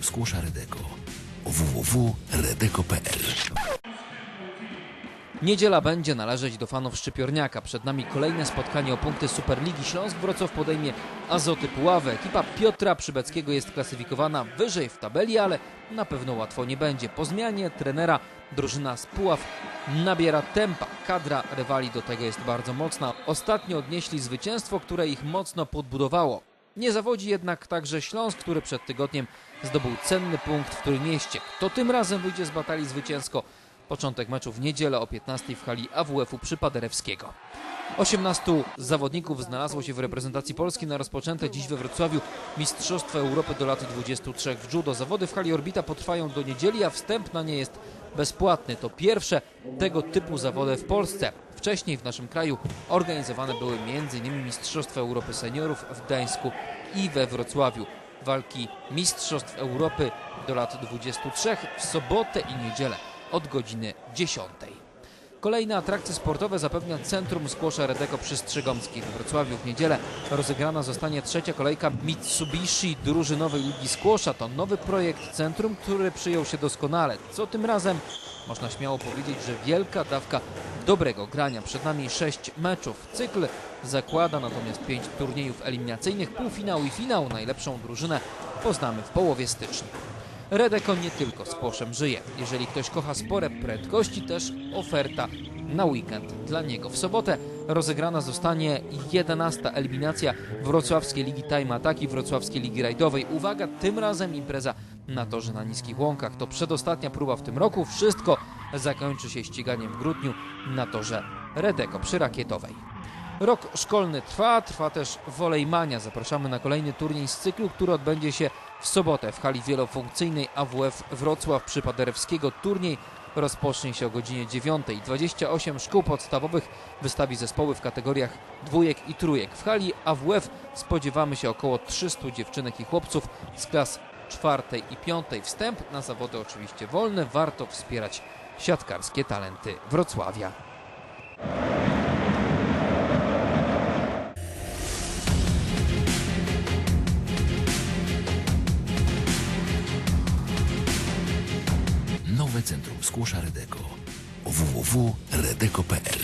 Skłosza Redeko. www.redeko.pl Niedziela będzie należeć do fanów Szczypiorniaka. Przed nami kolejne spotkanie o punkty Superligi. Śląsk Wrocław podejmie Azoty Puławę. Ekipa Piotra Przybeckiego jest klasyfikowana wyżej w tabeli, ale na pewno łatwo nie będzie. Po zmianie trenera drużyna z Puław nabiera tempa. Kadra rywali do tego jest bardzo mocna. Ostatnio odnieśli zwycięstwo, które ich mocno podbudowało. Nie zawodzi jednak także Śląsk, który przed tygodniem zdobył cenny punkt w Trójmieście. Kto tym razem wyjdzie z batalii zwycięsko? Początek meczu w niedzielę o 15 w hali AWF-u przy Paderewskiego. 18 zawodników znalazło się w reprezentacji Polski na rozpoczęte dziś we Wrocławiu Mistrzostwa Europy do lat 23 w judo. Zawody w hali Orbita potrwają do niedzieli, a wstęp na nie jest bezpłatny. To pierwsze tego typu zawody w Polsce. Wcześniej w naszym kraju organizowane były m.in. Mistrzostwa Europy Seniorów w Gdańsku i we Wrocławiu. Walki Mistrzostw Europy do lat 23 w sobotę i niedzielę od godziny 10. Kolejne atrakcje sportowe zapewnia Centrum Skłosza Redeko przy Strzygomskiej. We Wrocławiu w niedzielę rozegrana zostanie trzecia kolejka Mitsubishi drużynowej Ligi Skłosza. To nowy projekt centrum, który przyjął się doskonale. Co tym razem? Można śmiało powiedzieć, że wielka dawka dobrego grania. Przed nami sześć meczów. Cykl zakłada natomiast pięć turniejów eliminacyjnych, półfinał i finał. Najlepszą drużynę poznamy w połowie stycznia. Redeko nie tylko z poszem żyje. Jeżeli ktoś kocha spore prędkości, też oferta na weekend dla niego. W sobotę rozegrana zostanie 11. eliminacja Wrocławskiej Ligi Time Ataki Wrocławskiej Ligi Rajdowej. Uwaga, tym razem impreza na torze na Niskich Łąkach. To przedostatnia próba w tym roku. Wszystko zakończy się ściganiem w grudniu na torze Redeko przy Rakietowej. Rok szkolny trwa, trwa też Wolejmania. Zapraszamy na kolejny turniej z cyklu, który odbędzie się w sobotę w hali wielofunkcyjnej AWF Wrocław przy Paderewskiego. Turniej rozpocznie się o godzinie 9. 28 szkół podstawowych wystawi zespoły w kategoriach dwójek i trójek. W hali AWF spodziewamy się około 300 dziewczynek i chłopców z klas czwartej i piątej. Wstęp na zawody oczywiście wolny. Warto wspierać siatkarskie talenty Wrocławia. Nowe Centrum Skłosza Redeko. www.redeko.pl